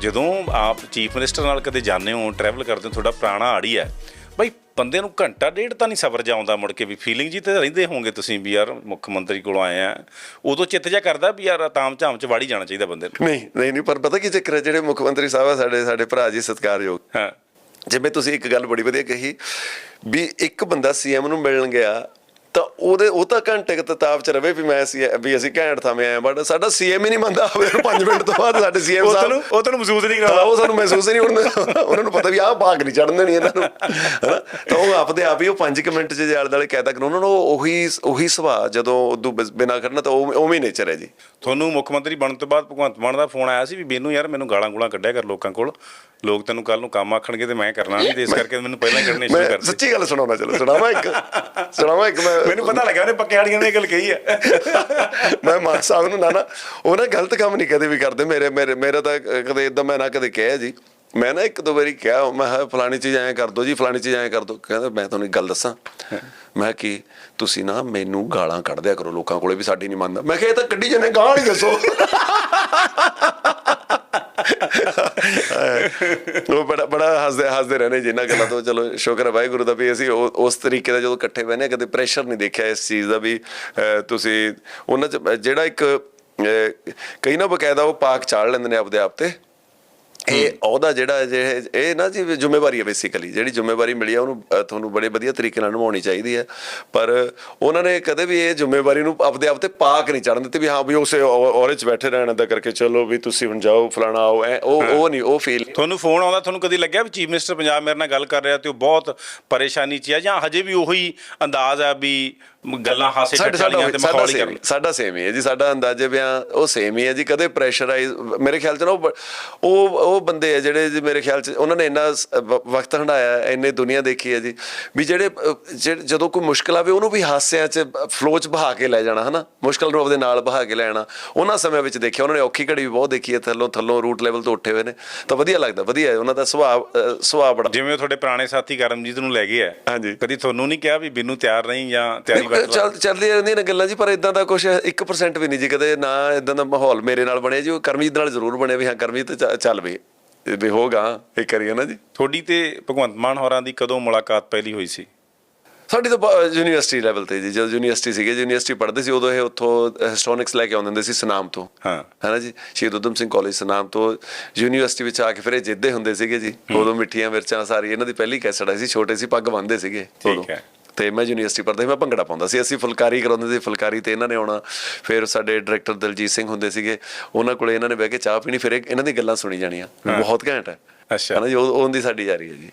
ਜਦੋਂ ਆਪ chief minister ਨਾਲ ਕਦੇ ਜਾਂਦੇ ਹੋ ਟਰੈਵਲ ਕਰਦੇ ਹੋ ਤੁਹਾਡਾ ਪੁਰਾਣਾ ਆੜੀ ਹੈ ਬਈ ਬੰਦੇ ਨੂੰ ਘੰਟਾ ਡੇਢ ਤਾਂ ਨਹੀਂ ਸਬਰ ਜਾਉਂਦਾ ਮੁੜ ਕੇ ਵੀ ਫੀਲਿੰਗ ਜੀ ਤੇ ਰਹਿੰਦੇ ਹੋਵੋਗੇ ਤੁਸੀਂ ਵੀ ਯਾਰ ਮੁੱਖ ਮੰਤਰੀ ਕੋਲੋਂ ਆਏ ਆ ਉਦੋਂ ਚਿੱਤ ਜਾ ਕਰਦਾ ਵੀ ਯਾਰ ਤਾਮ ਝਾਮ ਚ ਵਾੜੀ ਜਾਣਾ ਚਾਹੀਦਾ ਬੰਦੇ ਨੂੰ। ਨਹੀਂ ਨਹੀਂ ਨਹੀਂ ਪਰ ਪਤਾ ਕੀ ਚੱਕਰ ਹੈ ਜਿਹੜੇ ਮੁੱਖ ਮੰਤਰੀ ਸਾਹਿਬ ਆ ਸਾਡੇ ਸਾਡੇ ਭਰਾ ਜੀ ਸਤਿਕਾਰਯੋਗ। ਹਾਂ। ਜਿਵੇਂ ਤੁਸੀਂ ਇੱਕ ਗੱਲ ਬੜੀ ਵਧੀਆ ਕਹੀ ਵੀ ਇੱਕ ਬੰਦਾ ਸੀਐਮ ਨੂੰ ਮਿਲਣ ਗਿਆ ਤਾਂ ਉਹਦੇ ਉਹ ਤਾਂ ਘੰਟੇ ਕੁ ਤਤਾਬ ਚ ਰਵੇ ਵੀ ਮੈਂ ਸੀ ਵੀ ਅਸੀਂ ਘੈਂਟ ਥਾਵੇਂ ਆਏ ਬਟ ਸਾਡਾ ਸੀਐਮ ਹੀ ਨਹੀਂ ਮੰਨਦਾ ਹੋਵੇ 5 ਮਿੰਟ ਤੋਂ ਬਾਅਦ ਸਾਡੇ ਸੀਐਮ ਸਾਹਿਬ ਉਹ ਤੈਨੂੰ ਮਹਿਸੂਸ ਨਹੀਂ ਕਰਾਉਂਦਾ। ਉਹ ਸਾਨੂੰ ਮਹਿਸੂਸ ਨਹੀਂ ਹੁੰਦਾ ਉਹਨਾਂ ਨੂੰ ਪਤਾ ਵੀ ਆਹ ਭਾਗ ਨਹੀਂ ਚੜਨ ਦੇਣੀ ਇਹਨਾਂ ਨੂੰ ਹਨਾ? ਤਾਂ ਉਹ ਆਪਦੇ ਆਪ ਹੀ ਉਹ 5 ਮਿੰਟ ਚ ਜਾਲ ਦਾਲੇ ਕਹਿ ਤੱਕ ਉਹਨਾਂ ਨੂੰ ਉਹੀ ਉਹੀ ਸੁਭਾਅ ਜਦੋਂ ਉਦੋਂ ਬਿਨਾਂ ਖੜਨਾ ਤਾਂ ਉਹ ਉਵੇਂ ਨੇਚਰ ਹੈ ਜੀ। ਤੁਹਾਨੂੰ ਮੁੱਖ ਮੰਤਰੀ ਬਣਨ ਤੋਂ ਬਾਅਦ ਭਗਵੰਤ ਮਾਨ ਦਾ ਫੋਨ ਆਇਆ ਸੀ ਵੀ ਬੇਨੂੰ ਯਾਰ ਮੈਨੂੰ ਗਾਲਾਂ ਗੂਲਾਂ ਕੱਢਿਆ ਕਰ ਲੋਕਾਂ ਕੋਲ ਲੋਕ ਤੈਨੂੰ ਕੱਲ ਨੂੰ ਕੰਮ ਆਖਣਗੇ ਤੇ ਮੈਂ ਕਰਨਾ ਨਹੀਂ ਤੇ ਇਸ ਕਰਕੇ ਮੈਨੂੰ ਪਹਿਲਾਂ ਕੱਢਣੇ ਸ਼ੁਰੂ ਕਰ ਸੱਚੀ ਗੱਲ ਸੁਣਾਉਣਾ ਚਲੋ ਸੁਣਾਵਾਂ ਇੱਕ ਸੁਣਾਵਾਂ ਇੱਕ ਮੈਂ ਮੈਨੂੰ ਪਤਾ ਲੱਗਾ ਉਹਨੇ ਪੱਕੇ ਆੜੀਆਂ ਨੇ ਇਹ ਗੱਲ ਕਹੀ ਹੈ ਮੈਂ ਮਾਨ ਸਾਹਿਬ ਨੂੰ ਨਾ ਨਾ, ਉਹ ਨਾ ਗਲਤ ਕੰਮ ਨਹੀਂ ਕਦੇ ਵੀ ਕਰਦੇ। ਮੇਰੇ ਮੇਰੇ, ਮੇਰਾ ਤਾਂ ਕਦੇ ਇਦਾਂ ਮੈਂ ਨਾ ਕਦੇ ਕਿਹਾ ਜੀ। ਮੈਂ ਨਾ ਇੱਕ ਦੋ ਵਾਰੀ ਕਿਹਾ, ਮੈਂ ਕਿਹਾ, ਫਲਾਣੀ ਚੀਜ਼ ਐਂ ਕਰ ਦੋ ਜੀ, ਫਲਾਣੀ ਚੀਜ਼ ਐਂ ਕਰ ਦੋ। ਕਹਿੰਦਾ, ਮੈਂ ਤੁਹਾਨੂੰ ਇੱਕ ਗੱਲ ਦੱਸਾਂ। ਮੈਂ ਕਿ ਤੁਸੀਂ ਨਾ ਮੈਨੂੰ ਗਾਲਾਂ ਕੱਢ ਦਿਆ ਕਰੋ, ਲੋਕਾਂ ਕੋਲੇ ਵੀ ਸਾਡੀ ਨਹੀਂ ਮੰਨਦਾ। ਮੈਂ ਕਿਹਾ, ਇਹ ਤਾਂ ਕੱਢੀ ਜਾਂਦੇ, ਗਾਲਾਂ ਹੀ ਦੱਸੋ। ਉਹ ਬੜਾ ਬੜਾ ਹੱਸਦੇ ਹੱਸਦੇ ਰਹਿੰਦੇ ਜਿੰਨਾ ਗੱਲਾਂ ਤੋਂ। ਚਲੋ ਸ਼ੁਕਰ ਹੈ ਵਾਹਿਗੁਰੂ ਦਾ ਵੀ ਅਸੀਂ ਉਸ ਤਰੀਕੇ ਦਾ ਜਦੋਂ ਇਕੱਠੇ ਬਹਿਨੇ ਕਦੇ ਪ੍ਰੈਸ਼ਰ ਨਹੀਂ ਦੇਖਿਆ ਇਸ ਚੀਜ਼ ਦਾ ਵੀ ਅਹ, ਤੁਸੀਂ ਉਹਨਾਂ ਚ ਜਿਹੜਾ ਇੱਕ ਅਹ, ਕਈ ਨਾ ਬਕਾਇਦਾ ਉਹ ਪਾਕ ਚਾੜ ਲੈਂਦੇ ਨੇ ਆਪਦੇ ਆਪ ਤੇ। ਇਹ ਉਹਦਾ ਜਿਹੜਾ ਇਹ ਨਾ ਜੀ ਜ਼ਿੰਮੇਵਾਰੀ ਹੈ ਬੇਸਿਕਲੀ ਜਿਹੜੀ ਜ਼ਿੰਮੇਵਾਰੀ ਮਿਲੀ ਆ ਉਹਨੂੰ ਤੁਹਾਨੂੰ ਬੜੇ ਵਧੀਆ ਤਰੀਕੇ ਨਾਲ ਨਿਭਾਉਣੀ ਚਾਹੀਦੀ ਹੈ। ਪਰ ਉਹਨਾਂ ਨੇ ਕਦੇ ਵੀ ਇਹ ਜ਼ਿੰਮੇਵਾਰੀ ਨੂੰ ਆਪਦੇ ਆਪ ਤੇ ਪਾਕ ਨਹੀਂ ਚੜਨ ਦਿੱਤੀ ਵੀ ਹਾਂ ਵੀ ਉਸੇ ਔਰੇ ਚ ਬੈਠੇ ਰਹਿਣ ਦਾ ਕਰਕੇ ਚਲੋ ਵੀ ਤੁਸੀਂ ਹੁਣ ਜਾਓ ਫਲਾਣਾ ਆਓ ਉਹ ਉਹ ਨਹੀਂ ਉਹ ਫੀਲ ਤੁਹਾਨੂੰ ਫੋਨ ਆਉਂਦਾ ਤੁਹਾਨੂੰ ਕਦੀ ਲੱਗਿਆ ਵੀ ਚੀਫ ਮਿਨਿਸਟਰ ਪੰਜਾਬ ਮੇਰੇ ਨਾਲ ਗੱਲ ਕਰ ਰਿਹਾ ਤੇ ਉਹ ਬਹੁਤ ਪਰੇਸ਼ਾਨੀ 'ਚ ਹੈ ਜਾਂ ਹਜੇ ਵੀ ਉਹੀ ਅੰਦਾਜ਼ ਆ ਵੀ ਗੱਲਾਂ ਹਾਸੇ ਵਾਲੀਆਂ ਤੇ ਸਾਡਾ ਮਖੌਲੀ ਸੇਮ ਹੀ ਸਾਡਾ ਸੇਮ ਹੀ ਹੈ ਜੀ ਸਾਡਾ ਅੰਦਾਜ਼ੇ ਬਿਆਨ ਉਹ ਸੇਮ ਹੀ ਹੈ ਜੀ ਕਦੇ ਪ੍ਰੈਸ਼ਰਾਈਜ਼ ਮੇਰੇ ਖਿਆਲ ਚ ਨਾ ਉਹ ਉਹ ਬੰਦੇ ਆ ਜਿਹੜੇ ਮੇਰੇ ਖਿਆਲ ਚ ਉਹਨਾਂ ਨੇ ਇੰਨਾ ਵਕਤ ਹੰਡਾਇਆ ਇੰਨੇ ਦੁਨੀਆ ਦੇਖੀ ਹੈ ਜੀ ਵੀ ਜਿਹੜੇ ਜਦੋਂ ਕੋਈ ਮੁਸ਼ਕਲ ਆਵੇ ਉਹਨੂੰ ਵੀ ਹਾਸਿਆਂ ਚ ਫਲੋ ਚ ਬਹਾ ਕੇ ਲੈ ਜਾਣਾ ਹਨਾ? ਮੁਸ਼ਕਲ ਨੂੰ ਆਪਦੇ ਨਾਲ ਬਹਾ ਕੇ ਲੈਣਾ ਉਹਨਾਂ ਸਮਿਆਂ ਵਿੱਚ ਦੇਖਿਆ ਉਹਨਾਂ ਨੇ ਔਖੀ ਘੜੀ ਵੀ ਬਹੁਤ ਦੇਖੀ ਹੈ ਥੱਲੋਂ ਥੱਲੋਂ ਰੂਟ ਲੈਵਲ ਤੋਂ ਉੱਠੇ ਹੋਏ ਨੇ। ਤਾਂ ਵਧੀਆ ਲੱਗਦਾ ਵਧੀਆ ਉਹਨਾਂ ਦਾ ਸੁਭਾਅ ਸੁਭਾਅ ਬੜਾ ਜਿਵੇਂ ਤੁਹਾਡੇ ਪੁਰਾਣੇ ਸਾਥੀ ਕਰਮਜੀਤ ਨੂੰ ਲੈ ਗਏ ਆ ਹਾਂਜੀ। ਕਦੀ ਤੁਹਾਨੂੰ ਨਹੀਂ ਕਿਹਾ ਵੀ ਬਿੰਨੂ ਤਿਆਰ ਨਹੀਂ ਜਾਂ ਤਿਆਰੀ ਚੱਲ ਚੱਲਦੀਆਂ ਰਹਿੰਦੀਆਂ ਨੇ ਗੱਲਾਂ ਜੀ ਪਰ ਇਦਾਂ ਦਾ ਕੁਝ 1% ਵੀ ਨਹੀਂ ਜੀ ਕਦੇ ਨਾ ਇਦਾਂ ਦਾ ਮਾਹੌਲ ਮੇਰੇ ਨਾਲ ਬਣਿਆ ਜੀ ਉਹ ਕਰਮਜੀਤ ਨਾਲ ਜ਼ਰੂਰ ਬਣਿਆ ਵੀ ਹਾਂ ਕਰਮਜੀਤ ਚੱਲ ਵੀ। ਵੀ ਹੋਗਾ ਇਹ ਕਰੀਏ ਨਾ ਜੀ। ਤੁਹਾਡੀ ਤੇ ਭਗਵੰਤ ਮਾਨ ਹੋਰਾਂ ਦੀ ਕਦੋਂ ਮੁਲਾਕਾਤ ਪਹਿਲੀ ਹੋਈ ਸੀ? ਸਾਡੀ ਤਾਂ ਯੂਨੀਵਰਸਿਟੀ ਲੈਵਲ ਤੇ ਜੀ ਜਦੋਂ ਯੂਨੀਵਰਸਿਟੀ ਸੀਗੇ ਯੂਨੀਵਰਸਿਟੀ ਪੜ੍ਹਦੇ ਸੀ ਉਦੋਂ ਇਹ ਉੱਥੋਂ ਹਿਸਟੋਨਿਕਸ ਲੈ ਕੇ ਆਉਂਦੇ ਹੁੰਦੇ ਸੀ ਸਨਾਮ ਤੋਂ। ਹਾਂ। ਹੈ ਨਾ ਜੀ ਸ਼ਹੀਦ ਉਦਮ ਸਿੰਘ ਕਾਲਜ ਸਨਾਮ ਤੋਂ ਯੂਨੀਵਰਸਿਟੀ ਵਿੱਚ ਆ ਕੇ ਫਿਰ ਇਹ ਜਿੱਦੇ ਹੁੰਦੇ ਸੀਗੇ ਜੀ ਉਦੋਂ ਮਿੱਠੀਆਂ ਮਿਰਚਾਂ ਸਾਰੀ ਇਹਨਾਂ ਦੀ ਪਹਿਲੀ ਕੈਸਟ ਆਈ ਸੀ ਛੋਟੇ ਸੀ ਪੱਗ ਬੰਨਦੇ ਸੀਗੇ ਠੀਕ। ਹੈ। ਤੇ ਮੈਂ ਯੂਨੀਵਰਸਿਟੀ ਪੜ੍ਹਦਾ ਸੀ ਮੈਂ ਭੰਗੜਾ ਪਾਉਂਦਾ ਸੀ। ਅਸੀਂ ਫੁਲਕਾਰੀ ਕਰਾਉਂਦੇ ਸੀ ਫੁਲਕਾਰੀ ਤੇ ਇਹਨਾਂ ਨੇ ਆਉਣਾ। ਫਿਰ ਸਾਡੇ ਡਾਇਰੈਕਟਰ ਦਲਜੀਤ ਸਿੰਘ ਹੁੰਦੇ ਸੀਗੇ ਉਹਨਾਂ ਕੋਲੇ ਇਹਨਾਂ ਨੇ ਬਹਿ ਕੇ ਚਾਹ ਪੀਣੀ ਫਿਰ ਇਹ- ਇਹਨਾਂ ਦੀ ਗੱਲਾਂ ਸੁਣੀ ਜਾਣੀਆਂ। ਬਹੁਤ ਘੈਂਟ ਹੈ। ਅੱਛਾ। ਹੈ ਨਾ ਜੀ ਉਹ ਉਹਦੀ ਸਾਡੀ ਜਾਰੀ ਹੈ ਜੀ।